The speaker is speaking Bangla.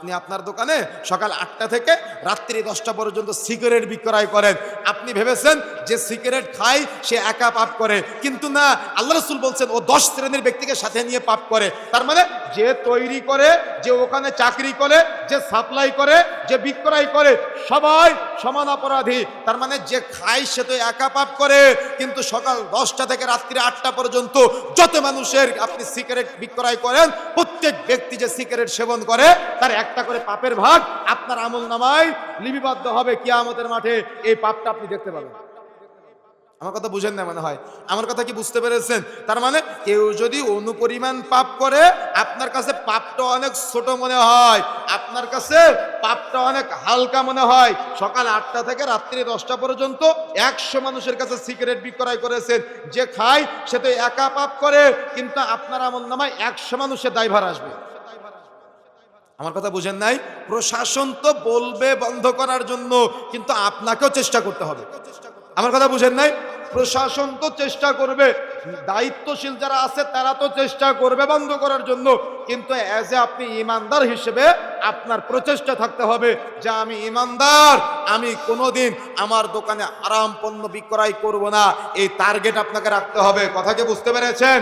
আপনি আপনার দোকানে সকাল আটটা থেকে রাত্রি দশটা পর্যন্ত সিগারেট বিক্রয় করেন। আপনি ভেবেছেন যে সিগারেট খায়, সে একা পাপ করে। কিন্তু না, আল্লাহ রসুল বলছেন, ও দশ শ্রেণির ব্যক্তিকে সাথে নিয়ে পাপ করে। তার মানে যে তৈরি করে, যে ওখানে চাকরি করে, যে সাপ্লাই করে, যে বিক্রয় করে, সবাই সমান অপরাধী। তার মানে যে খায়, সে তো একা পাপ করে। কিন্তু সকাল দশটা থেকে রাত্রি আটটা পর্যন্ত যত মানুষের আপনি সিগারেট বিক্রয় করেন, প্রত্যেক ব্যক্তি যে সিগারেট সেবন করে, তার একটা করে পাপের ভাগ আপনার আমল নামায় লিপিবদ্ধ হবে কিয়ামতের মাঠে। এই পাপটা আপনি দেখতে পাবেন। আমার কথা বুঝেন না মনে হয়। আমার কথা কি বুঝতে পেরেছেন? তার মানে কেউ যদি অনুপরিমাণ পাপ করে, আপনার কাছে পাপটা অনেক ছোট মনে হয়, আপনার কাছে পাপটা অনেক হালকা মনে হয়। সকাল আটটা থেকে রাত্রি দশটা পর্যন্ত একশো মানুষের কাছে সিগারেট বিক্রয় করেছেন। যে খায়, সে তো একা পাপ করে, কিন্তু আপনার আমল নামায় একশো মানুষের দায়ভার আসবে। আমার কথা বুঝেন নাই? প্রশাসন তো বলবে বন্ধ করার জন্য, কিন্তু আপনাকেও চেষ্টা করতে হবে। আমার কথা বুঝেন নাই? প্রশাসন তো চেষ্টা করবে, দায়িত্বশীল যারা আছে তারা তো চেষ্টা করবে বন্ধ করার জন্য। কিন্তু অ্যাজ এ আপনি ইমানদার হিসেবে আপনার প্রচেষ্টা থাকতে হবে যে আমি ইমানদার, আমি কোনোদিন আমার দোকানে আরাম পণ্য বিক্রয় করব না। এই টার্গেট আপনাকে রাখতে হবে। কথা কি বুঝতে পেরেছেন?